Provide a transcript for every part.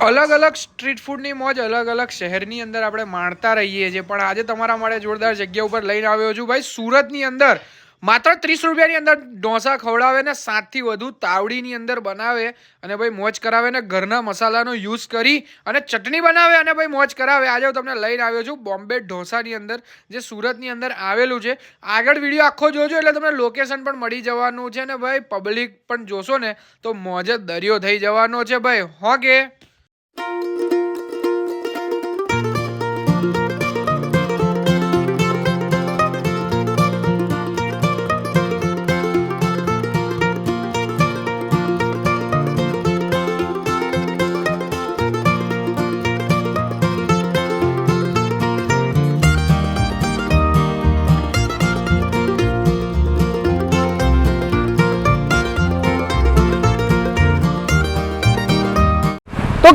અલગ અલગ સ્ટ્રીટ ફૂડની મોજ અલગ અલગ શહેરની અંદર આપણે માણતા રહીએ છીએ. પણ આજે તમારા માટે જોરદાર જગ્યા ઉપર લઈને આવ્યો છું. ભાઈ, સુરતની અંદર માત્ર ત્રીસ રૂપિયાની અંદર ઢોસા ખવડાવે ને સાતથી વધુ તાવડીની અંદર બનાવે અને ભાઈ મોજ કરાવે ને ઘરના મસાલાનો યુઝ કરી અને ચટણી બનાવે અને ભાઈ મોજ કરાવે. આજે હું તમને લઈને આવ્યો છું બોમ્બે ઢોસાની અંદર, જે સુરતની અંદર આવેલું છે. આગળ વીડિયો આખો જોજો એટલે તમને લોકેશન પણ મળી જવાનું છે ને ભાઈ પબ્લિક પણ જોશો ને તો મોજ દરિયો થઈ જવાનો છે ભાઈ. હો કે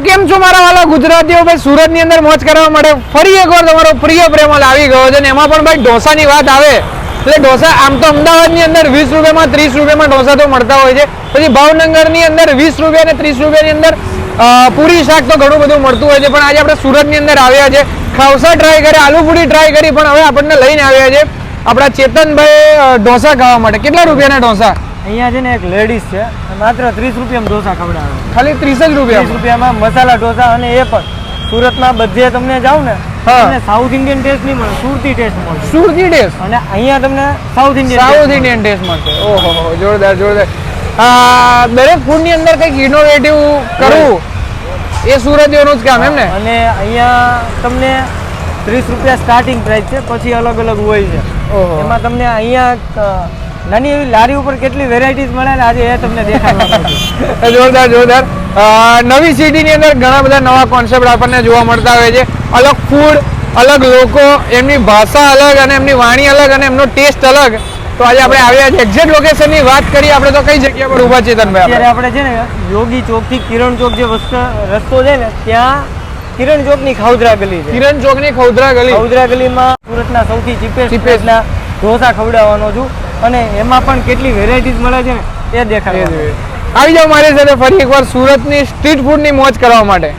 કેમ છો મારા વાલા ગુજરાતીઓ? ભાઈ, સુરતની અંદર મોજ કરવા માટે ફરી એકવાર તમારો પ્રિય પ્રેમલ આવી ગયો છે ને એમાં પણ ભાઈ ઢોસાની વાત આવે. એટલે ઢોસા આમ તો અમદાવાદની અંદર વીસ રૂપિયામાં ત્રીસ રૂપિયામાં ઢોસા તો મળતા હોય છે. પછી ભાવનગરની અંદર વીસ રૂપિયા અને ત્રીસ રૂપિયાની અંદર પૂરી શાક તો ઘણું બધું મળતું હોય છે. પણ આજે આપણે સુરતની અંદર આવ્યા છે. ખાવસા ટ્રાય કરી આલુ પૂરી ટ્રાય કરી, પણ હવે આપણને લઈને આવ્યા છે આપણા ચેતનભાઈ ઢોસા ખાવા માટે. કેટલા રૂપિયાના ઢોસા? અહીંયા છે ને એક લેડીઝ છે માત્ર ત્રીસ રૂપિયામાં ઢોસા ખવડાવે. ખાલી ત્રીસ જ ત્રીસ રૂપિયા રૂપિયામાં મસાલા ઢોસા અને એ પણ. સુરતમાં બધે તમને જાવ ને તમને સાઉથ ઇન્ડિયન ટેસ્ટ નહીં મળે સુરતી ટેસ્ટ મળે. સુરતી ટેસ્ટ અને અહીંયા તમને South Indian South Indian taste મળશે. ઓહો જોરદાર જોરદાર. આ દરેક ફૂડની અંદર કંઈક ઇનોવેટિવ કરવું એ સુરતીઓનું જ કામ એમ ને? અને અહીંયા તમને ત્રીસ રૂપિયા સ્ટાર્ટિંગ પ્રાઇસ છે પછી અલગ અલગ હોય છે. ઓહો. એમાં તમને અહીંયા નાની એવી લારી ઉપર કેટલી વેરાયટીઝ મળે ને આજે એ તમને દેખાડવા જોરદાર જોરદાર. નવી સિટીની અંદર ઘણા બધા નવા કોન્સેપ્ટ આપણને જોવા મળતા હોય છે. અલગ ફૂડ અલગ લોકો એમની ભાષા અલગ અને એમની વાણી અલગ અને એમનો ટેસ્ટ અલગ. તો આજે આપણે આવ્યા છે એક્ઝેક્ટ લોકેશનની વાત કરીએ આપણે તો કઈ જગ્યા પર ઊભા ચેતનભાઈ અત્યારે આપણે છે ને યોગી ચોકથી કિરણ ચોક જે રસ્તો છે ને ત્યાં કિરણ ચોકની ખાઉદરા ગલી છે. કિરણ ચોકની ખૌદરા ગલી. ખાઉદરા ગલીમાં સુરતના સૌથી ચીપેસ્ટ. ના ઢોસા ખવડાવવાનો છું. અને એમાં પણ કેટલી વેરાયટીઝ મળે છે ને એ દેખાય આવી જાઓ મારી સાથે ફરી એકવાર સુરતની સ્ટ્રીટ ફૂડની મોજ કરવા માટે.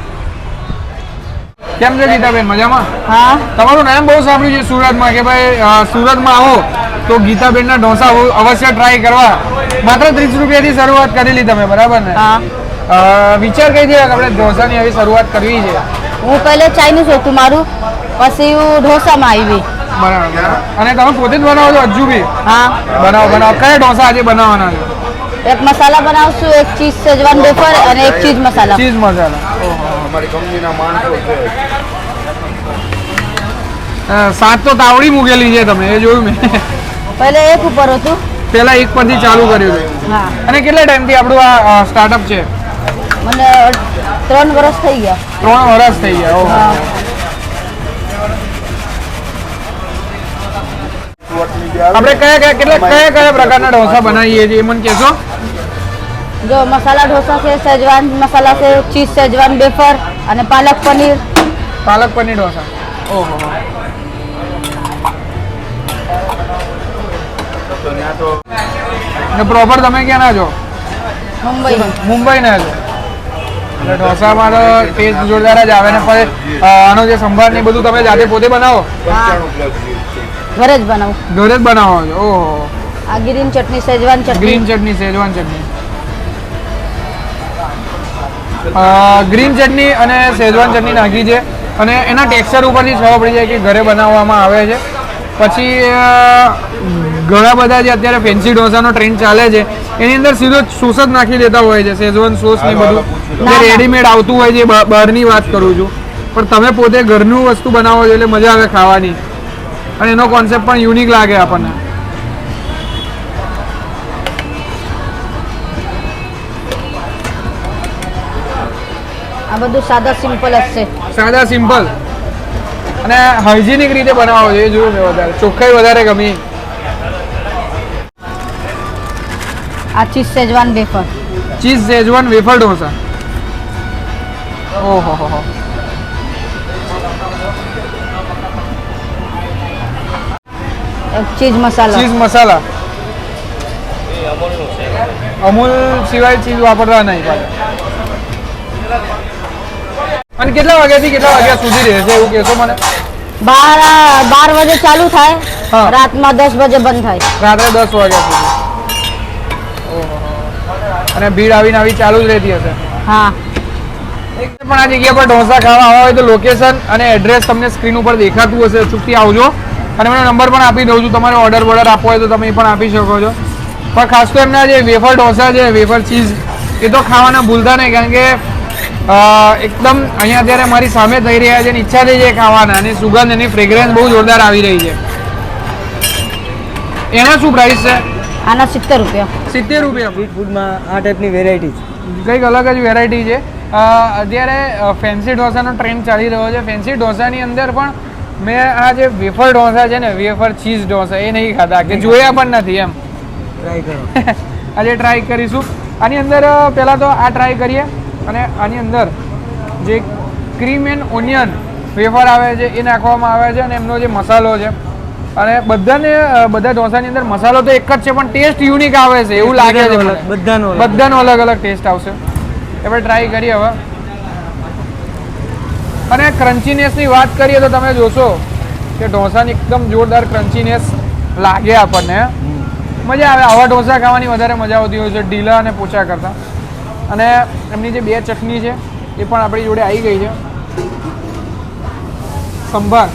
કેમ છે ગીતાબેન? મજામાં? હા. તમારું નામ બહુ સાંભળ્યું છે સુરતમાં કે ભાઈ સુરતમાં આવો તો ગીતાબેનના ઢોસા અવશ્ય ટ્રાય કરવા. માત્ર ત્રીસ રૂપિયાથી શરૂઆત કરેલી તમે બરાબર ને? હા. વિચાર કઈ છે આપણે ઢોસાની આવી શરૂઆત કરવી છે? હું પહેલે ચાઇનીઝ હતું મારું પછી હું ઢોસામાં આવી. બરાબર. અને તમે પોતે જ બનાવો છો હજુ બી હા. બનાવો બનાવો. કયા ઢોસા આજે બનાવવાના છે? એક મસાલા બનાવશું એક ચીઝ સેજવાન વેફર અને એક ચીઝ મસાલા. ચીઝ મસાલા. અમારી કંપનીના માણસો છે. સાત તો તાવડી મૂકેલી છે તમે એ જોયું મેં. પહેલા એક ઉપર હતું. પેલા એક પરથી ચાલુ કર્યું હતું. અને કેટલા ટાઈમથી આપણું આ સ્ટાર્ટઅપ છે? મને ત્રણ વર્ષ થઈ ગયા. ત્રણ વર્ષ થઈ ગયા ઓહો હા સુરતની જે આવે આપણે કયા કયા કેટલા કયા કયા પ્રકારના ઢોસા બનાવીએ છીએ મને કહેશો? જો મસાલા ઢોસા છે સેજવાન મસાલા છે ચીઝ સેજવાન બેફર અને પાલક પનીર. પાલક પનીર ઢોસા. ઓહો. તો ત્યાં તો ને પ્રોપર તમે ક્યાં ના છો મુંબઈ. મુંબઈના છો એટલે ઢોસામાં તો ટેસ્ટ જોરદાર જ આવે ને પછી આનો જે સંભાર ને એ બધું તમે જાતે પોતે બનાવો? ઘરે જ બનાવું. ઘરે જ બનાવો છો? ઓહો. આ green chutney Schezwan green chutney chutney. Schezwan chutney green chutney અને સેજવાન ચટણી નાખી છે. અને એના ટેક્સચર ઉપરથી ખબર પડી જાય કે ઘરે બનાવવામાં આવે છે. પછી ઘણા બધા જે અત્યારે ફેન્સી ઢોસાનો ટ્રેન્ડ ચાલે છે એની અંદર સીધો સોસ જ નાખી દેતા હોય છે સેજવાન સોસ ને બધું. જે રેડીમેડ આવતું હોય છે બહારની વાત કરું છું. પણ તમે પોતે ઘરનું વસ્તુ બનાવો છો એટલે મજા આવે ખાવાની. અને એનો કોન્સેપ્ટ પણ યુનિક લાગે આપણને. આ બધું સાદા સિમ્પલ જ છે. સાદા સિમ્પલ અને હાઇજીનિક રીતે બનાવો છે એ જોયું મેં વધારે. ચોખ્ખાઈ વધારે ગમી આ cheese Schezwan wafer. Cheese Schezwan wafer dosa. ઓહો હો હો. ચીઝ મસાલા ચીઝ મસાલા અમૂલ સિવાય ચીઝ વાપરતા નહીં અને કેટલા વાગ્યાથી કેટલા વાગ્યા સુધી રહેશે એવું કહેશો મને? બાર બાર વાગે ચાલુ થાય. રાતમાં દસ વાગે બંધ થાય. રાત્રે દસ વાગ્યા સુધી. ઓહો. અને ભીડ આવીને આવી ચાલુ જ રહેતી હશે. હા. પણ આ જગ્યા પર ઢોસા ખાવા આવવા હોય તો લોકેશન અને એડ્રેસ તમને સ્ક્રીન ઉપર દેખાતું હશે. ચૂકતી આવજો. અને મને નંબર પણ આપી દઉં છું. તમારે ઓર્ડર બોર્ડર આપવો હોય તો તમે એ પણ આપી શકો છો. પણ ખાસ તો એમના જે વેફર ઢોસા છે વેફર ચીઝ એ તો ખાવાના ભૂલતા નહીં. કારણ કે એકદમ અહીંયા અત્યારે મારી સામે થઈ રહ્યા છે અને ઈચ્છા થઈ છે ખાવાના. અને સુગંધ એની ફ્રેગ્રન્સ બહુ જોરદાર આવી રહી છે. એના શું પ્રાઇસ છે? આના સિત્તેર રૂપિયા. સિત્તેર રૂપિયા. સ્ટ્રીટ ફૂડમાં આ ટાઈપની વેરાયટી કંઈક અલગ જ વેરાયટી છે. અત્યારે ફેન્સી ઢોસાનો ટ્રેન્ડ ચાલી રહ્યો છે. ફેન્સી ઢોસાની અંદર પણ મેં આ જે વેફર ઢોસા છે ને વેફર ચીઝ ઢોસા એ નહીં ખાધા કે જોયા પણ નથી એમ. ટ્રાય કરો. આજે ટ્રાય કરીશું. આની અંદર પહેલાં તો આ ટ્રાય કરીએ અને આની અંદર જે ક્રીમ એન્ડ ઓનિયન વેફર આવે છે એ નાખવામાં આવે છે અને એમનો જે મસાલો છે. અને બધાને બધા ઢોસાની અંદર મસાલો તો એક જ છે પણ ટેસ્ટ યુનિક આવે છે એવું લાગે છે. બધાનો અલગ. બધાનો અલગ. અલગ ટેસ્ટ આવશે. આપણે ટ્રાય કરીએ હવે. અને ક્રન્ચીનેસની વાત કરીએ તો તમે જોશો કે ઢોસાની એકદમ જોરદાર ક્રન્ચીનેસ લાગે આપણને. મજા આવે, આવા ઢોસા ખાવાની વધારે મજા આવતી હોય છે, ઢીલા અને પોચા કરતાં. અને એમની જે બે ચટણી છે, એ પણ આપણી જોડે આવી ગઈ છે. સંભાર.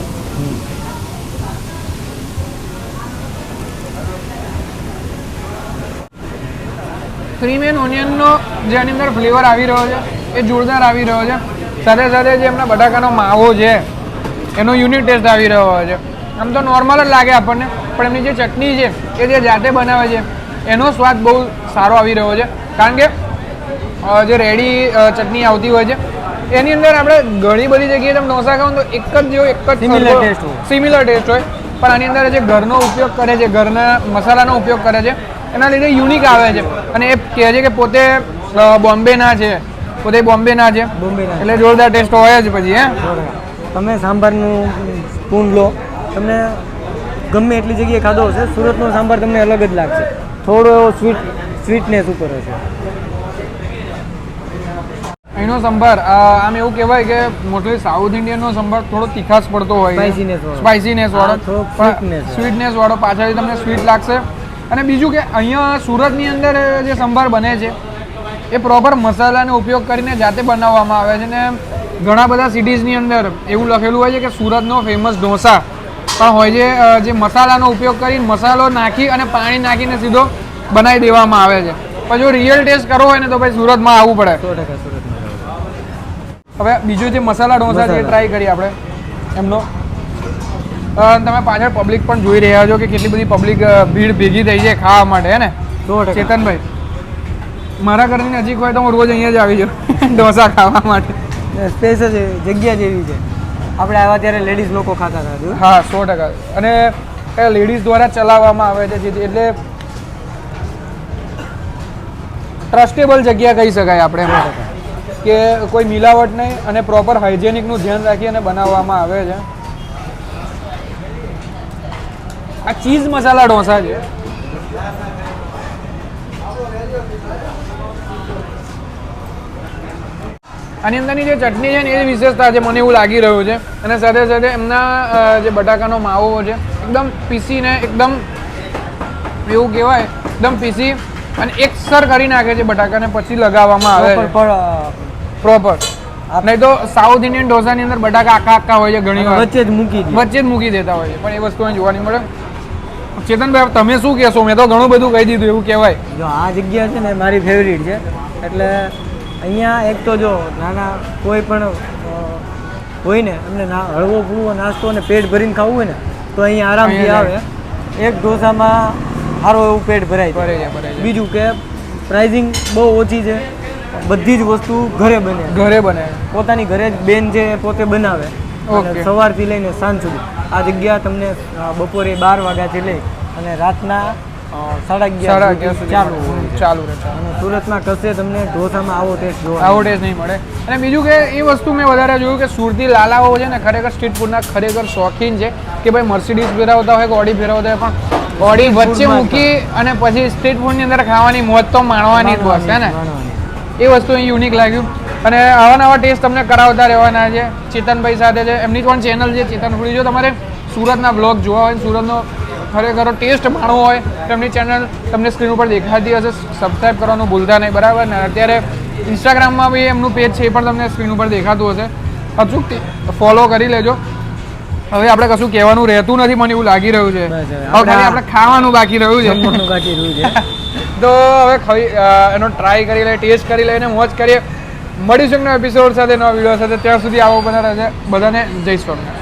ક્રીમ એન્ડ ઓનિયનનો જે આની અંદર ફ્લેવર આવી રહ્યો છે, એ જોરદાર આવી રહ્યો છે. સાથે સાથે જે એમના બટાકાનો માવો છે એનો યુનિક ટેસ્ટ આવી રહ્યો છે. આમ તો નોર્મલ જ લાગે આપણને પણ એમની જે ચટણી છે એ જે જાતે બનાવે છે એનો સ્વાદ બહુ સારો આવી રહ્યો છે. કારણ કે જે રેડી ચટણી આવતી હોય છે એની અંદર આપણે ઘણી બધી જગ્યાએ તમે ઢોસા ખાવ તો એક જ જેવો એક જ સિમિલર ટેસ્ટ હોય. સિમિલર ટેસ્ટ હોય. પણ આની અંદર જે ઘરનો ઉપયોગ કરે છે ઘરના મસાલાનો ઉપયોગ કરે છે એના લીધે યુનિક આવે છે. અને એ કહે છે કે પોતે બોમ્બેના છે પોતે બોમ્બેના છે. બોમ્બેના. એટલે જોરદાર ટેસ્ટ હોય જ પછી હે? તમે સાંભારનું સ્પૂન લો. તમને ગમે એટલી જગ્યાએ ખાધો હશે સુરતનો સાંભાર તમને અલગ જ લાગશે. થોડો એવો સ્વીટ સ્વીટનેસ ઉપર હશે. અહીંનો સંભાર આમ એવું કહેવાય કે મોસ્ટલી સાઉથ ઇન્ડિયનનો સંભાર થોડો તીખાશ પડતો હોય. સ્પાઇસીનેસ વાળો. સ્વીટનેસ વાળો. પાછળથી તમને સ્વીટ લાગશે. અને બીજું કે અહીંયા સુરતની અંદર જે સંભાર બને છે એ પ્રોપર મસાલાનો ઉપયોગ કરીને જાતે બનાવવામાં આવે છે ને ઘણા બધા સિટીઝની અંદર એવું લખેલું હોય છે કે સુરતનો ફેમસ ઢોસા પણ હોય છે જે મસાલાનો ઉપયોગ કરીને મસાલો નાખી અને પાણી નાખીને સીધો બનાવી દેવામાં આવે છે. પણ જો રિયલ ટેસ્ટ કરવો હોય ને તો ભાઈ સુરતમાં આવવું પડે. હવે બીજું જે મસાલા ઢોસા છે એ ટ્રાય કરીએ આપણે. એમનો. તમે પાછળ પબ્લિક પણ જોઈ રહ્યા છો કે કેટલી બધી પબ્લિક ભીડ ભેગી થઈ છે ખાવા માટે હે ને? ચેતનભાઈ. મારા ઘરની નજીક હોય તો હું રોજ અહીંયા જ આવી જાઉં. ઢોસા ખાવા માટે. સ્પેસ જ જગ્યા જેવી છે. આપણે આવ્યા ત્યારે લેડીઝ લોકો ખાતા હતા. હા સો ટકા. અને એ લેડીઝ દ્વારા ચલાવવામાં આવે છે જેથી એટલે ટ્રસ્ટેબલ જગ્યા કહી શકાય આપણે એમ કે કોઈ મિલાવટ નહીં અને પ્રોપર હાઇજેનિકનું ધ્યાન રાખી અને બનાવવામાં આવે છે. આ ચીઝ મસાલા ઢોસા છે. આની અંદરની જે ચટણી છે ને એ વિશેષતા છે મને એવું લાગી રહ્યું છે. અને સાથે સાથે એમના જે બટાકાનો માવો છે એકદમ પીસીને એકદમ એવું કહેવાય એકદમ પીસી અને એકસર કરી નાખે છે બટાકાને પછી લગાવવામાં આવે છે. પ્રોપર નહીં તો સાઉથ ઇન્ડિયન ઢોસાની અંદર બટાકા આખા આખા હોય છે ઘણી વાર. વચ્ચે જ મૂકી વચ્ચે જ મૂકી દેતા હોય છે પણ એ વસ્તુ અહીં જોવા નહીં મળે. ચેતનભાઈ તમે શું કહેશો? મેં તો ઘણું બધું કહી દીધું એવું કહેવાય. જો આ જગ્યા છે ને મારી ફેવરિટ છે એટલે અહીંયા એક તો જો નાના કોઈ પણ હોય ને એમને હળવો ફૂલવો નાસ્તો અને પેટ ભરીને ખાવું હોય ને તો અહીંયા આરામથી આવે. એક ઢોસામાં સારો એવું પેટ ભરાય ભરે છે બીજું કે પ્રાઇઝિંગ બહુ ઓછી છે. બધી જ વસ્તુ ઘરે બને. ઘરે બને. પોતાની ઘરે જ બેન છે પોતે બનાવે. સવારથી લઈને સાંજ સુધી. આ જગ્યા તમને બપોરે બાર વાગ્યાથી લઈ અને રાતના સાડા અગિયાર સુધી ચાલુ ચાલુ રહે અને સુરતમાં કશે તમને ઢોસામાં આવો ટેસ્ટ જોવા આવો ટેસ્ટ નહીં મળે. અને બીજું કે એ વસ્તુ મેં વધારે જોયું કે સુરતી લાલાઓ છે ને ખરેખર સ્ટ્રીટ ફૂડના ખરેખર શોખીન છે કે ભાઈ મર્સિડીઝ ફેરવતા હોય કે ઓડી ફેરવતા હોય પણ ઓડી વચ્ચે મૂકી અને પછી સ્ટ્રીટ ફૂડની અંદર ખાવાની મોજ તો માણવાની જ હશે છે ને? એ વસ્તુ અહીં યુનિક લાગ્યું. અને આવા નવા ટેસ્ટ તમને કરાવતા રહેવાના છે. ચેતનભાઈ સાથે છે. એમની પણ ચેનલ છે ચેતન ફૂડી જો તમારે સુરતના બ્લોગ જોવા હોય સુરતનો ખરેખર ટેસ્ટ માણવો હોય તો એમની ચેનલ તમને સ્ક્રીન ઉપર દેખાતી હશે. સબસ્ક્રાઈબ કરવાનું ભૂલતા નહીં બરાબર? ને અત્યારે ઇન્સ્ટાગ્રામમાં બી એમનું પેજ છે એ પણ તમને સ્ક્રીન ઉપર દેખાતું હશે. અચૂક ફોલો કરી લેજો. હવે આપણે કશું કહેવાનું રહેતું નથી મને એવું લાગી રહ્યું છે. હવે ખાલી આપણે ખાવાનું બાકી રહ્યું છે. તો હવે ખાઈ એનો ટ્રાય કરી લઈએ ટેસ્ટ કરી લઈને મોજ કરીએ. મળીશું એપિસોડ સાથે નવા વીડિયો સાથે. ત્યાં સુધી આવો બધા બધાને જય સ્વામિનારાયણ.